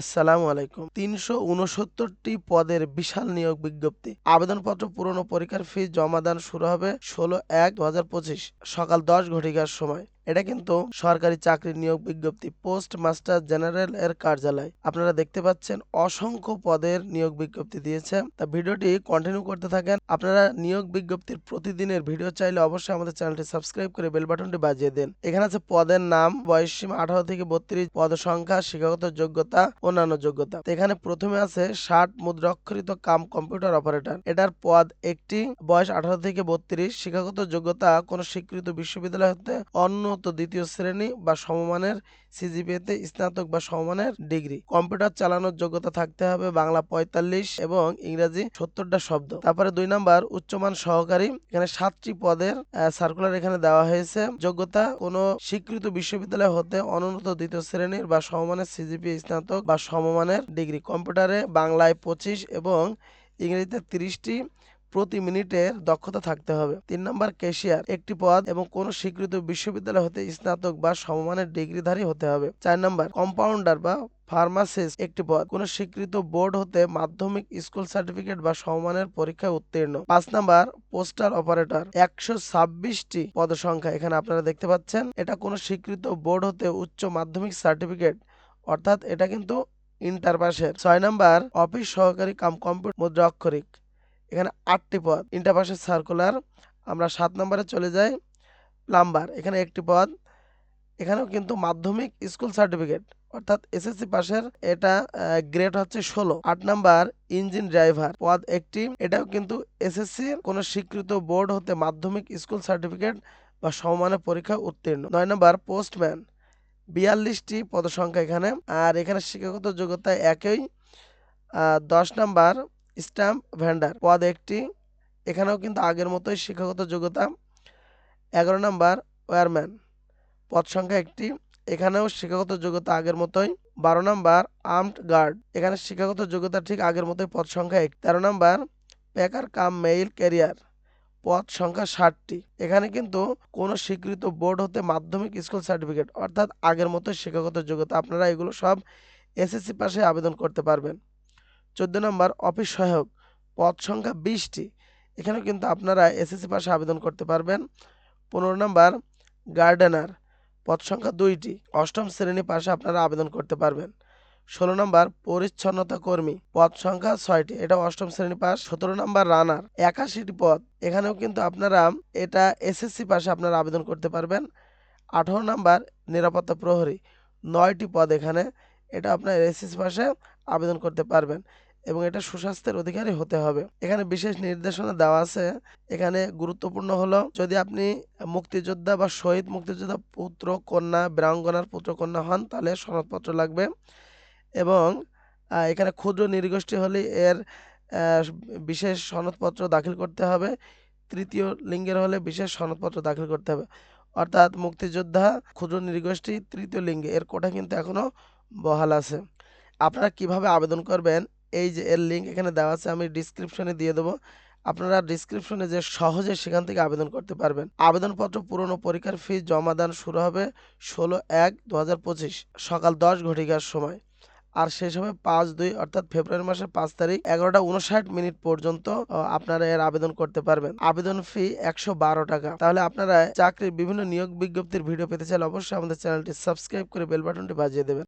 আসসালামু আলাইকুম। তিনশো উনসত্তরটি পদের বিশাল নিয়োগ বিজ্ঞপ্তি। আবেদনপত্র পূরণ ও পরীক্ষার ফি জমা দান শুরু হবে ষোলো এক দু সকাল দশ ঘটিকার সময়। এটা কিন্তু সরকারি চাকরির নিয়োগ বিজ্ঞপ্তি পোস্ট মাস্টার জেনারেল এর কার্যালয়। আপনারা দেখতে পাচ্ছেন অসংখ্য পদের নিয়োগ বিজ্ঞপ্তি দিয়েছে। তা ভিডিওটি কন্টিনিউ করতে থাকেন। আপনারা নিয়োগ বিজ্ঞপ্তির প্রতিদিনের ভিডিও চাইলে অবশ্যই আমাদের চ্যানেলটি সাবস্ক্রাইব করে বেল বাটনটি বাজিয়ে দেন। এখানে আছে পদের নাম, বয়স সীমা আঠারো থেকে বত্রিশ, পদ সংখ্যা, শিক্ষাগত যোগ্যতা, অন্যান্য যোগ্যতা। এখানে প্রথমে আছে ষাট মুদ্রাক্ষরিত কাম কম্পিউটার অপারেটর। এটার পদ একটি, বয়স আঠারো থেকে বত্রিশ, শিক্ষাগত যোগ্যতা কোনো স্বীকৃত বিশ্ববিদ্যালয় হতে অন্যত দ্বিতীয় শ্রেণি বা সমমানের সিজিপিএতে স্নাতক বা সমমানের ডিগ্রি। কম্পিউটার চালানোর যোগ্যতা থাকতে হবে বাংলা পঁয়তাল্লিশ এবং ইংরাজি সত্তরটা শব্দ। তারপরে দুই নাম্বার, উচ্চমান সহকারী। এখানে সাতটি পদের সার্কুলার এখানে দেওয়া হয়েছে। যোগ্যতা, কোনো স্বীকৃত বিশ্ববিদ্যালয় হতে অনুন্নত দ্বিতীয় শ্রেণির বা সমমানের সিজিপি স্নাতক বা সমমানের ডিগ্রি। কম্পিউটারে বাংলায় পঁচিশ এবং ইংরেজিতে তিরিশটি। প্রতি মিনিটের দক্ষতা থাকতে হবে। তিন নম্বর ক্যাশিয়ার একটি পদ এবং কোন স্বীকৃত বিশ্ববিদ্যালয় হতে স্নাতক বা সমমানের ডিগ্রিধারী হতে হবে। চার নম্বর কম্পাউন্ডার বা ফার্মাসিস্ট একটি পদ, কোন স্বীকৃত বোর্ড হতে মাধ্যমিক স্কুল সার্টিফিকেট বা সমমানের পরীক্ষায় উত্তীর্ণ। পাঁচ নাম্বার পোস্টাল অপারেটর, একশো ছাব্বিশটি পদ সংখ্যা, এখানে আপনারা দেখতে পাচ্ছেন, এটা কোন স্বীকৃত বোর্ড হতে উচ্চ মাধ্যমিক সার্টিফিকেট, অর্থাৎ এটা কিন্তু ইন্টার পাসের ছয় নাম্বার, অফিস সহকারী কাম কম্পিউটার, মুদ্রা অক্ষরিক। এখানে আটটি পদ ইন্টার পাসের সার্কুলার আমরা সাত নম্বরে চলে যাই প্লাম্বার এখানে একটি পদ। এখানেও কিন্তু মাধ্যমিক স্কুল সার্টিফিকেট অর্থাৎ এসএসসি পাশের এটা গ্রেড হচ্ছে ষোলো। আট নাম্বার ইঞ্জিন ড্রাইভার পদ একটি। এটাও কিন্তু এসএসসি কোনো স্বীকৃত বোর্ড হতে মাধ্যমিক স্কুল সার্টিফিকেট বা সমমানের পরীক্ষা উত্তীর্ণ। নয় নম্বর পোস্টম্যান বিয়াল্লিশটি পদসংখ্যা এখানে। আর এখানে শিক্ষাগত যোগ্যতা একই। দশ নাম্বার স্ট্যাম্প ভেন্ডার পদ একটি। এখানেও কিন্তু আগের মতোই শিক্ষাগত যোগ্যতা। এগারো নাম্বার, ওয়ারম্যান। পদ সংখ্যা একটি। এখানেও শিক্ষাগত যোগ্যতা আগের মতোই। বারো নাম্বার, আর্মড গার্ড। এখানে শিক্ষাগত যোগ্যতা ঠিক আগের মতোই পদ সংখ্যা এক। তেরো number packer cum mail carrier. পদ সংখ্যা ষাটটি। এখানে কিন্তু কোনো স্বীকৃত বোর্ড হতে মাধ্যমিক স্কুল সার্টিফিকেট, অর্থাৎ আগের মতোই শিক্ষাগত যোগ্যতা। আপনারা এগুলো সব এসএসসি পাশে আবেদন করতে পারবেন। চোদ্দ নম্বর অফিস সহায়ক, পদ সংখ্যা বিশটি। এখানেও কিন্তু আপনারা এসএসসি পাশে আবেদন করতে পারবেন। পনেরো নম্বর গার্ডেনার পদ সংখ্যা দুইটি। অষ্টম শ্রেণি পাশে আপনারা আবেদন করতে পারবেন। ষোলো নম্বর, পরিচ্ছন্নতা কর্মী, পদ সংখ্যা ছয়টি। এটা অষ্টম শ্রেণি পাস সতেরো নম্বর রানার একাশিটি পদ। এখানেও কিন্তু আপনারা এটা এসএসসি পাশে আপনারা আবেদন করতে পারবেন। আঠারো নম্বর, নিরাপত্তা প্রহরী, নয়টি পদ এখানে। এটা আপনার এসএসসি পাশে আবেদন করতে পারবেন। এবং এটা সুস্বাস্থ্যের অধিকারী হতে হবে। এখানে বিশেষ নির্দেশনা দেওয়া আছে। এখানে গুরুত্বপূর্ণ হলো, যদি আপনি মুক্তিযোদ্ধা বা শহীদ মুক্তিযোদ্ধা পুত্র কন্যা বীরাঙ্গনার পুত্র কন্যা হন, তাহলে সনদপত্র লাগবে। এবং এখানে ক্ষুদ্র নির্গোষ্ঠী হলে এর বিশেষ সনদপত্র দাখিল করতে হবে। তৃতীয় লিঙ্গের হলে বিশেষ সনদপত্র দাখিল করতে হবে। অর্থাৎ মুক্তিযোদ্ধা, ক্ষুদ্র নির্গোষ্ঠী, তৃতীয় লিঙ্গে, এর কোটা কিন্তু এখনও বহাল আছে। আপনারা কীভাবে আবেদন করবেন এই যে এর লিঙ্ক এখানে দেওয়া আছে, আমি ডিসক্রিপশনে দিয়ে দেবো। আপনারা ডিসক্রিপশনে যে সহজে সেখান থেকে আবেদন করতে পারবেন। আবেদনপত্র পূরণ ও পরীক্ষার ফি জমা দান শুরু হবে ষোলো এক দু সকাল দশ ঘটিকার সময়। আর শেষ হবে পাঁচ দুই, অর্থাৎ ফেব্রুয়ারি মাসের পাঁচ তারিখ, এগারোটা উনষাট মিনিট পর্যন্ত আপনারা এর আবেদন করতে পারবেন। আবেদন ফি একশো বারো টাকা। তাহলে আপনারা চাকরির বিভিন্ন নিয়োগ বিজ্ঞপ্তির ভিডিও পেতে চাইলে অবশ্যই আমাদের চ্যানেলটি সাবস্ক্রাইব করে বেল বাটনটি বাজিয়ে দেবেন।